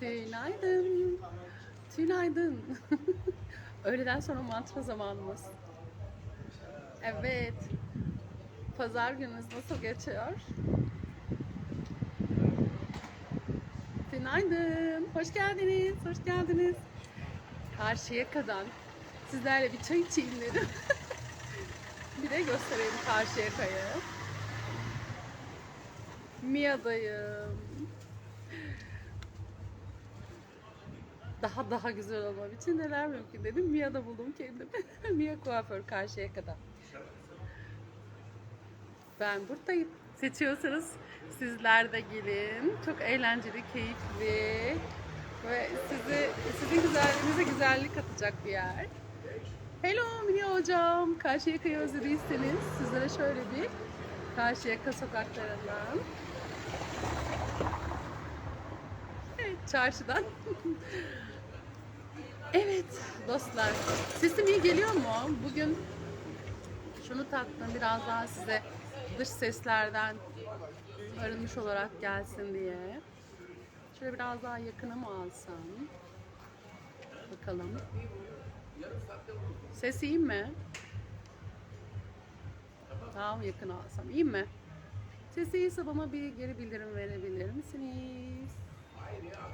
Tünaydın. Tünaydın. Öğleden sonra mantra zamanımız. Evet. Pazar gününüz nasıl geçiyor? Günaydın. Hoş geldiniz. Hoş geldiniz. Karşıyaka'dan sizlerle bir çay içeyim dedim. bir de göstereyim Karşıyaka'yı. Mia'dayım. Daha daha güzel olmam için neler mümkün dedim. Mia'da buldum kendimi. Mia kuaför Karşıyaka'da. Ben buradayım. Seçiyorsanız sizler de gelin. Çok eğlenceli, keyifli ve sizi sizin güzelliğinize güzellik katacak bir yer. Hello Mini hocam. Karşıyaka'yı özlediyseniz sizlere şöyle bir Karşıyaka sokaklarından çarşıdan. evet dostlar. Sesim iyi geliyor mu? Bugün şunu taktım biraz daha size dış seslerden arınmış olarak gelsin diye. Şöyle biraz daha yakına mı alsam? Bakalım. Ses iyi mi? Daha mı yakın alsam? İyi mi? Ses iyiyse bana bir geri bildirim verebilir misiniz?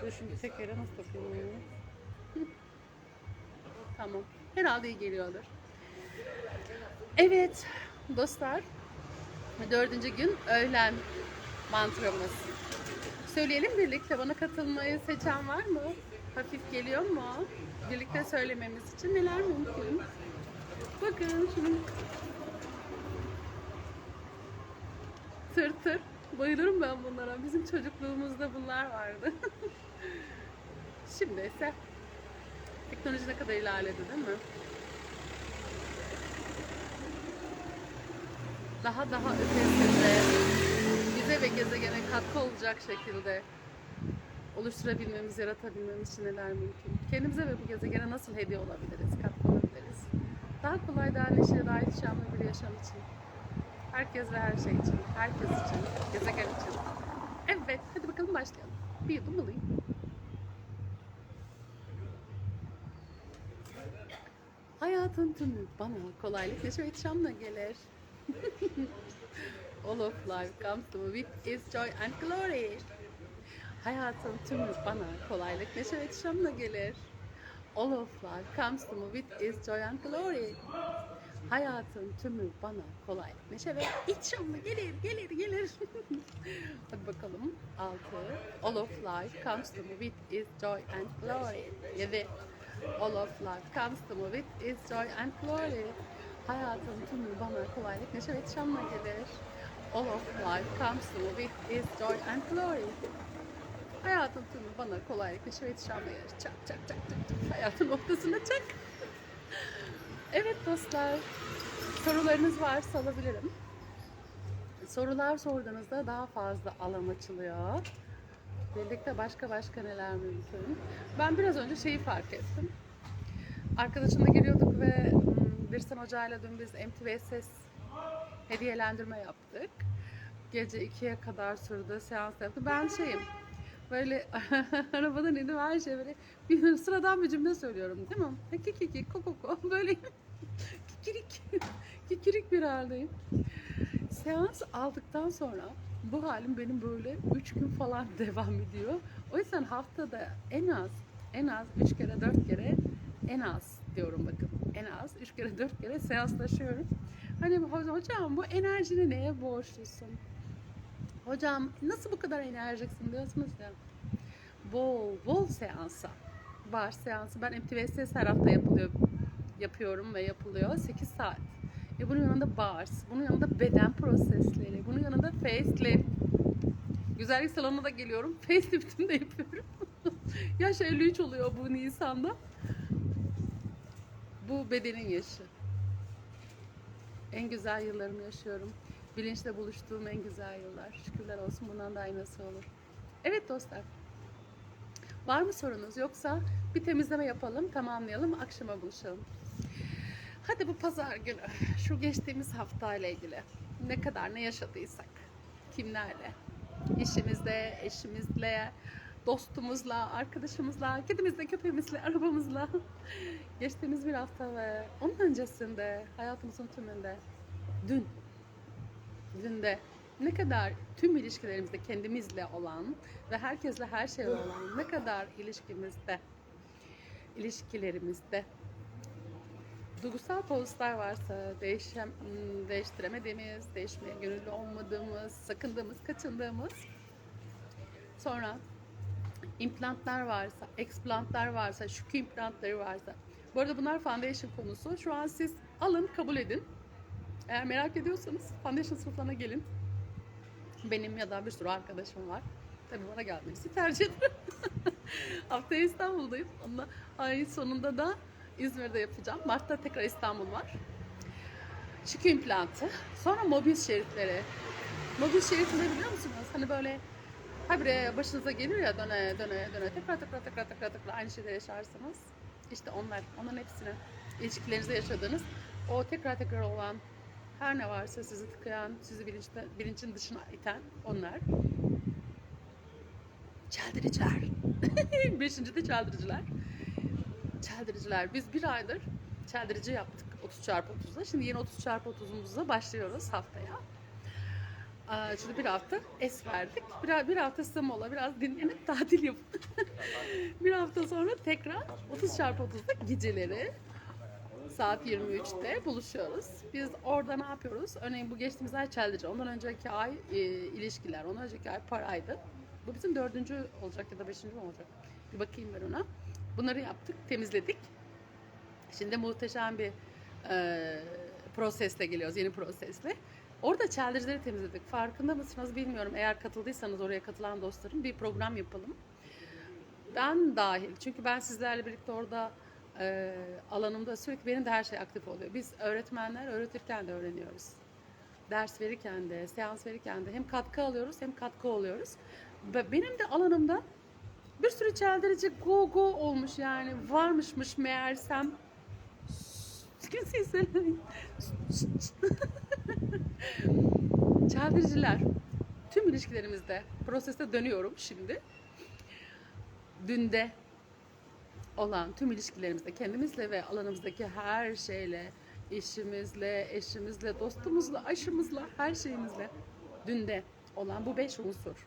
Dur şimdi tekrar nasıl takıyorum? Tamam. Herhalde iyi geliyordur. Evet dostlar. Dördüncü gün öğlen mantramız. Söyleyelim birlikte. Bana katılmayı seçen var mı? Hafif geliyor mu? Birlikte söylememiz için neler mümkün? Bakın şunun tır tır. Bayılırım ben bunlara. Bizim çocukluğumuzda bunlar vardı. Şimdi ise teknoloji ne kadar ilerledi değil mi? Daha daha ötesinde bize ve gezegene katkı olacak şekilde oluşturabilmemiz, yaratabilmemiz için neler mümkün? Kendimize ve bu gezegene nasıl hediye olabiliriz, katkı olabiliriz? Daha kolay, daha neşeli, daha ihtişamlı bir yaşam için. Herkes ve her şey için, herkes için, gezegen için. Evet, hadi bakalım başlayalım. Bir yudum alayım. Hayatın tümü bana kolaylık, neşe ve ihtişamla gelir. All of life comes to me with its joy and glory. Hayatın tümü bana kolaylık, neşe ve gelir. All of life comes to me with its joy and glory. Hayatın tümü bana kolaylık, neşe ve ihtişamla gelir, gelir, gelir. Hadi bakalım. Altı. All of life comes to me with its joy and glory. Yedi. All of life comes to me with its joy and glory. Hayatın tümü bana kolaylık, neşe ve ihtişamla gelir. All of life comes to me with its joy and glory. Hayatın tümü bana kolaylık, neşe ve ihtişamla gelir. Çak çak çak çak çak. Hayatın ortasına çak. Evet dostlar. Sorularınız varsa alabilirim. Sorular sorduğunuzda daha fazla alan açılıyor. Birlikte başka başka neler mümkün. Ben biraz önce şeyi fark ettim. Arkadaşımla geliyorduk ve hmm, Birsen Hoca ile dün biz MTVSS hediyelendirme yaptık. Gece 2'ye kadar sürdü, seans yaptı. Ben şeyim, böyle arabadan indim her şey böyle bir sıradan bir cümle söylüyorum değil mi? Kikiki, kokoko, böyle kikirik, kikirik bir haldeyim. Seans aldıktan sonra bu halim benim böyle 3 gün falan devam ediyor. O yüzden haftada en az en az 3 kere 4 kere en az diyorum bakın. En az 3 kere 4 kere seanslaşıyorum. Hani hocam bu enerjini neye borçlusun? Hocam nasıl bu kadar enerjiksin diyorsunuz ya. Bol bol seansa var seansı. Ben MTVSS her hafta yapılıyor yapıyorum ve yapılıyor 8 saat. E bunun yanında bars, bunun yanında beden prosesleri, bunun yanında facelift. Güzellik salonuna da geliyorum. Facelift'imi de yapıyorum. Yaş 53 oluyor bu Nisan'da. Bu bedenin yaşı. En güzel yıllarımı yaşıyorum. Bilinçle buluştuğum en güzel yıllar. Şükürler olsun bundan daha iyi nasıl olur. Evet dostlar. Var mı sorunuz? Yoksa bir temizleme yapalım, tamamlayalım, akşama buluşalım. Hadi bu pazar günü şu geçtiğimiz haftayla ilgili ne kadar ne yaşadıysak, kimlerle, işimizde, eşimizle, dostumuzla, arkadaşımızla, kedimizle, köpeğimizle, arabamızla geçtiğimiz bir hafta ve onun öncesinde hayatımızın tümünde dün dün de ne kadar tüm ilişkilerimizde kendimizle olan ve herkesle her şey olan ne kadar ilişkimizde ilişkilerimizde duygusal postlar varsa değişem, hmm, değiştiremediğimiz, değişmeye gönüllü olmadığımız, sakındığımız, kaçındığımız sonra implantlar varsa, explantlar varsa, şükrü implantları varsa. Bu arada bunlar foundation konusu. Şu an siz alın, kabul edin. Eğer merak ediyorsanız foundation sınıflarına gelin. Benim ya da bir sürü arkadaşım var. Tabii bana gelmesi tercih ederim. Haftaya İstanbul'dayım. Onunla ay sonunda da İzmir'de yapacağım. Mart'ta tekrar İstanbul var. Şükrü implantı. Sonra mobil şeritleri. Mobil şerit ne biliyor musunuz? Hani böyle habire başınıza gelir ya döne döne döne tekrar tekrar tekrar tekrar tekrar aynı şeyleri yaşarsınız. İşte onlar, onların hepsini ilişkilerinizde yaşadığınız o tekrar tekrar olan her ne varsa sizi tıkayan, sizi bilinçte, bilincin dışına iten onlar. Çeldiriciler. Beşinci de çeldiriciler. Çeldiriciler. Biz bir aydır çeldirici yaptık 30 çarpı 30'da. Şimdi yeni 30 çarpı 30'umuzda başlıyoruz haftaya. Aa, Şimdi bir hafta es verdik. Bir, bir hafta size mola, biraz dinlenip tatil yapın. bir hafta sonra tekrar 30 çarpı 30'da geceleri saat 23'te buluşuyoruz. Biz orada ne yapıyoruz? Örneğin bu geçtiğimiz ay çeldirici. Ondan önceki ay e, ilişkiler. Ondan önceki ay paraydı. Bu bizim dördüncü olacak ya da beşinci mi olacak? Bir bakayım ben ona. Bunları yaptık, temizledik. Şimdi muhteşem bir e, prosesle geliyoruz, yeni prosesle. Orada çeldiricileri temizledik. Farkında mısınız bilmiyorum. Eğer katıldıysanız oraya katılan dostlarım bir program yapalım. Ben dahil. Çünkü ben sizlerle birlikte orada e, alanımda sürekli benim de her şey aktif oluyor. Biz öğretmenler öğretirken de öğreniyoruz. Ders verirken de, seans verirken de hem katkı alıyoruz hem katkı oluyoruz. Benim de alanımda bir sürü çeldirici go go olmuş yani varmışmış meğersem. Kimsin Çeldiriciler. Tüm ilişkilerimizde proseste dönüyorum şimdi. Dünde olan tüm ilişkilerimizde kendimizle ve alanımızdaki her şeyle, işimizle, eşimizle, dostumuzla, aşımızla, her şeyimizle dünde olan bu beş unsur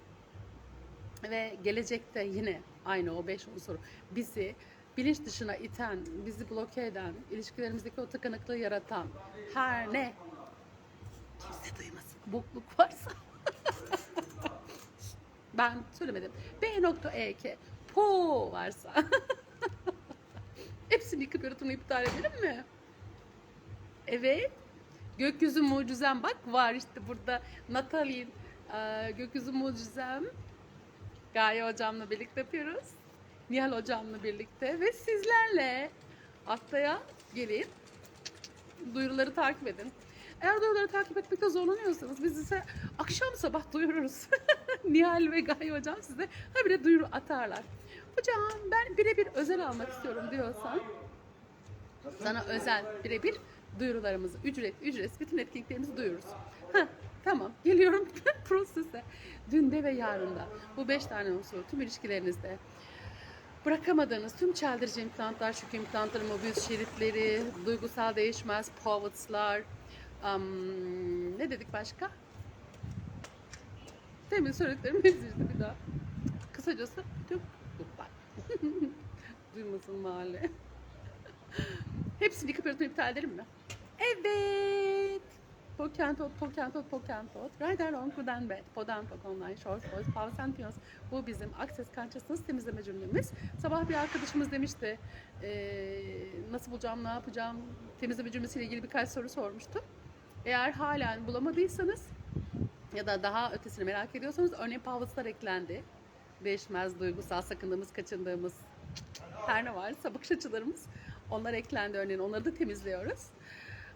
ve gelecekte yine aynı o beş unsur bizi bilinç dışına iten, bizi bloke eden, ilişkilerimizdeki o tıkanıklığı yaratan her ne kimse duymasın bokluk varsa ben söylemedim. B.E.K. Po varsa hepsini yıkıp yaratımı iptal edelim mi? Evet. Gökyüzü mucizem bak var işte burada Natalin e, Gökyüzü mucizem Gaye hocamla birlikte yapıyoruz. Nihal hocamla birlikte ve sizlerle haftaya gelin. Duyuruları takip edin. Eğer duyuruları takip etmekte zorlanıyorsanız biz ise akşam sabah duyururuz. Nihal ve Gaye hocam size habire duyuru atarlar. Hocam ben birebir özel almak istiyorum diyorsan sana özel birebir duyurularımızı ücret ücret bütün etkinliklerimizi duyururuz. Heh, tamam geliyorum prosese. Dünde ve yarında bu beş tane unsur tüm ilişkilerinizde bırakamadığınız tüm çeldirici implantlar, şük implantları, mobil şeritleri, duygusal değişmez, pivotslar, um, ne dedik başka? Demin söylediklerim işte bir daha. Kısacası tüm goodbye. Duymasın mahalle. Hepsini yıkıp iptal edelim mi? Evet. Pokentot, Pokentot, Pokentot. Right along with and bed. Podantok online short and piyons. Bu bizim Access Consciousness temizleme cümlemiz. Sabah bir arkadaşımız demişti, eee, nasıl bulacağım, ne yapacağım, temizleme cümlesiyle ilgili birkaç soru sormuştu. Eğer halen bulamadıysanız ya da daha ötesini merak ediyorsanız örneğin Pavloslar eklendi. Değişmez, duygusal, sakındığımız, kaçındığımız her ne varsa bakış açılarımız onlar eklendi örneğin. Onları da temizliyoruz.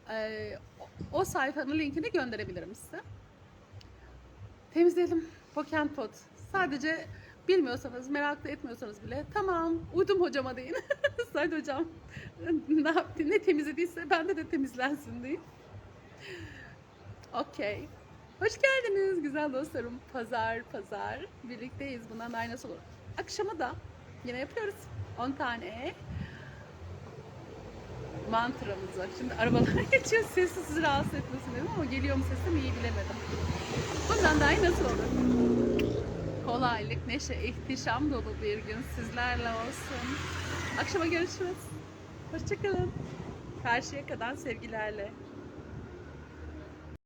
Ee, o- sayfanın linkini gönderebilirim size. Temizleyelim. Pokentot. Sadece bilmiyorsanız, merak da etmiyorsanız bile tamam uydum hocama deyin. Sayın hocam ne yaptı, ne temizlediyse bende de temizlensin deyin. Okey. Hoş geldiniz güzel dostlarım. Pazar, pazar. Birlikteyiz. Bundan daha nasıl olur? akşama da yine yapıyoruz. 10 tane mantramız var. Şimdi arabalar geçiyor. Sesi sizi rahatsız etmesin dedim ama geliyor mu sesim iyi bilemedim. Bundan daha iyi nasıl olur? Kolaylık, neşe, ihtişam dolu bir gün sizlerle olsun. Akşama görüşürüz. Hoşçakalın. Karşıya kadar sevgilerle.